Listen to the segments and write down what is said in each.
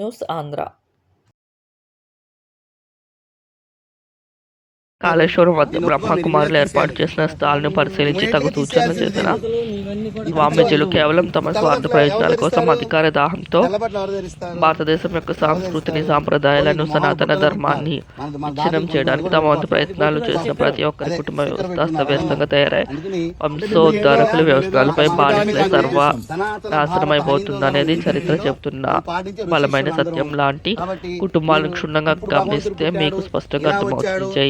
News Andhra Kaleshwaram వద్ద బ్రహ్మకుమారులు ఏర్పాటు చేసిన స్థలాలను పరిశీలించి తగు సూచనలు చేసిన స్వామీజీలు కేవలం తమ స్వార్థ ప్రయోజనాల కోసం అధికార దాహంతో భారతదేశం యొక్క సంస్కృతిని సాంప్రదాయాలను సనాతన ధర్మాన్ని విచ్ఛిన్నం చేయడానికి తమ వంతు ప్రయత్నాలు చేసిన ప్రతి ఒక్కరి కుటుంబ వ్యవస్థ అస్తవ్యస్తంగా తయారై వంశోద్ధారకుల వ్యవస్థలపై బానిసలై సర్వ నాశనమైపోతుందనేది చరిత్ర చెబుతున్న బలమైన సత్యం లాంటి కుటుంబాలను క్షుణ్ణంగా గమనిస్తే మీకు స్పష్టంగా అర్థమవుతుంది. జై.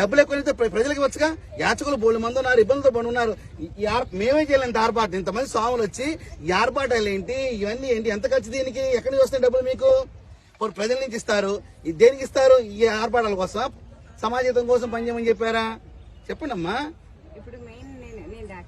డబ్బులు ఎక్కువ ప్రజలకు వచ్చగా యాచకులు బోళ్ళు మంది ఉన్నారు ఇబ్బందులతో పడి ఉన్నారు. ఈ- మేమే చేయలేం ఆర్పాటు ఇంతమంది స్వాములు వచ్చి ఈ ఆర్పాటాలు ఏంటి? ఇవన్నీ ఏంటి? ఎంత ఖర్చు దీనికి? ఎక్కడి నుంచి వస్తాయి డబ్బులు మీకు? ఇప్పుడు ప్రజల నుంచి ఇస్తారు. దేనికి ఇస్తారు? ఈ ఆర్పాటాల కోసం? సమాజం కోసం పనిచేయమని చెప్పారా? చెప్పండి అమ్మా ఇప్పుడు మెయిన్ నేను నేను డాక్టర్ అండి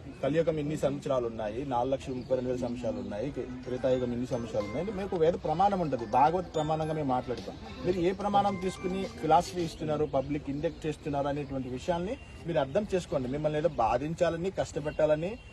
కలియుగం ఇన్ని సంవత్సరాలు ఉన్నాయి నాలుగు లక్షల ముప్పై రెండు వేల సంవత్సరాలు ఉన్నాయి త్రేతాయుగం ఇన్ని సంవత్సరాలు ఉన్నాయి. మీకు వేద ప్రమాణం ఉంటుంది భాగవత్ ప్రమాణంగా మేము మాట్లాడతాం. మీరు ఏ ప్రమాణం తీసుకుని ఫిలాసఫీ ఇస్తున్నారు పబ్లిక్ ఇండెక్ట్ చేస్తున్నారు అనేటువంటి విషయాన్ని మీరు అర్థం చేసుకోండి. మిమ్మల్ని ఏదో బాధించాలని కష్టపెట్టాలని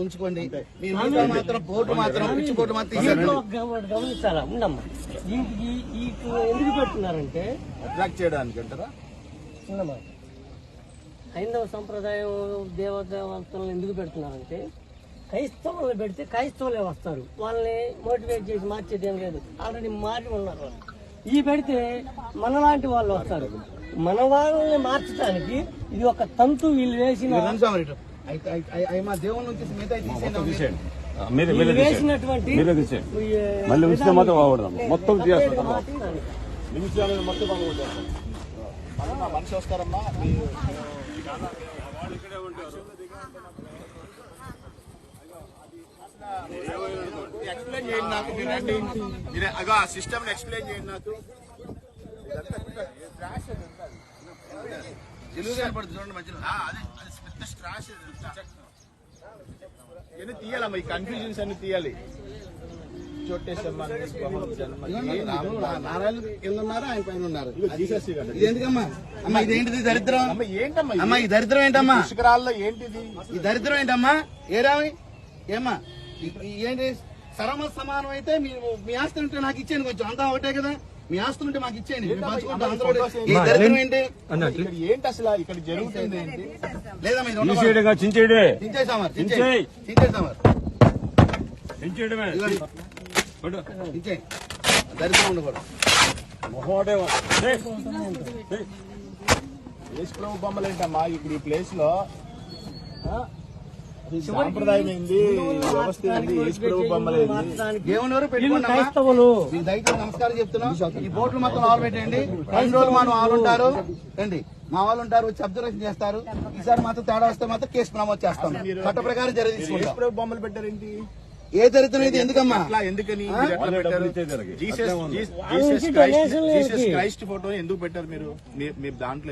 ఉంచుకోండి. మీరు మిగతా మాత్రం బోర్డు మాత్రం పిచ్చి బోర్డు మాత్రం గమనించాలా ఉండమ్మా దీనికి ఈ- ఈ ఎందుకు పెడుతున్నారంటే అట్రాక్ట్ చేయడానికి అంటారా? హైందవ సంప్రదాయం దేవదేవతలను ఎందుకు పెడుతున్నారంటే క్రైస్తవులు పెడితే క్రైస్తవులే వస్తారు. వాళ్ళని మోటివేట్ చేసి మార్చేది ఏం లేదు. ఆల్రెడీ మారి ఉన్నారు వాళ్ళు. ఈ పెడితే మనలాంటి వాళ్ళు వస్తారు. మన వాళ్ళని మార్చడానికి ఇది ఒక తంతు వీళ్ళు వేసిన అయి మా దేవుని నుంచి మిగతా తీసేయండి మీరే. మీరే వేసినటువంటి మీరే తీసేయండి. మళ్ళీ ఉంచితే మాత్రం బాగుపడదాం మొత్తం. నిమిషాలు మొత్తం అన్న మనిషి వస్తారమ్మా మీ- ఎక్స్ప్లెయిన్ చేయండి నాకు మీరు రండి మీరు అగో ఆ సిస్టమ్ ఎక్స్ప్లెయిన్ చేయండి నాకు. తెలుగు కనపడుతుంది చూడండి మధ్యలో. ఆ, అదే. అది తీయాలమ్మా ఈ కన్ఫ్యూజన్స్ అన్ని తీయాలి చోటేశమ్మ రాముడు నా- నారాయణుడు కింద ఉన్నారు ఆయన పైన ఉన్నారు ఇది ఎందుకమ్మా అమ్మా ఇదేంటిది దరిద్రం అమ్మ ఏంటమ్మా ఇది? అమ్మా ఈ దరిద్రం ఏంటమ్మా పుష్కరాల్లో ఏంటిది ఈ దరిద్రం ఏంటమ్మా ఏ రావి ఏమ్మా ఏంటి సరమ సమానం అయితే మీ మీ ఆస్తి ఉంటే నాకు ఇచ్చాను కొంచెం అంతా ఒకటే కదా మీ ఆస్తులు ఉంటే మాకు ఇచ్చేయండి మేము పంచుకుంటాం అందరూ కూడా. ఈ దరిద్రం ఏంటి ఇక్కడ ఏంటి అసలు ఇక్కడ జరుగుతుంది ఏంటి ఉండకూడదు. తీసేయడంగా చించేయడే చించేయడమే దించేయ్ దరిద్రం ఉండకూడదు మొహోడే యేసు ప్రభు బొమ్మలు ఏంటమ్మా ఇక్కడ ఈ ప్లేస్లో ఆ? ఈ సాంప్రదాయం ఏంది? వ్యవస్థ ఏంది? యేసు ప్రభు బొమ్మలు ఏంది మార్చడానికి దేవుని ఎవరు వీళ్ళు పెట్టుకోండి అమ్మా. క్రైస్తవులు దయచేసి నమస్కారం చెప్తున్నాం. ఈ బోట్లు మొత్తం ఆలు పెట్టండి. రెండు రోజులు మా వాళ్ళు ఉంటారు. రండి. మా వాళ్ళు ఉంటారు వచ్చి అబ్జర్వేషన్ చేస్తారు. ఈసారి మాత్రం తేడా వస్తే మాత్రం కేసు నమోదు చేస్తాం. చట్ట ప్రకారం యేసు తీసుకుంటాం. బొమ్మలు పెట్టారేంటి? ఏ దరిద్రం ఇది ఎందుకమ్మా? ఎందుకని? మీరు జీసస్ క్రైస్ట్ డొనేషన్లు జీసస్ ఏంటి? క్రైస్ట్ ఫోటో ఎందుకు పెట్టారు మీరు? మీ- మీ దాంట్లో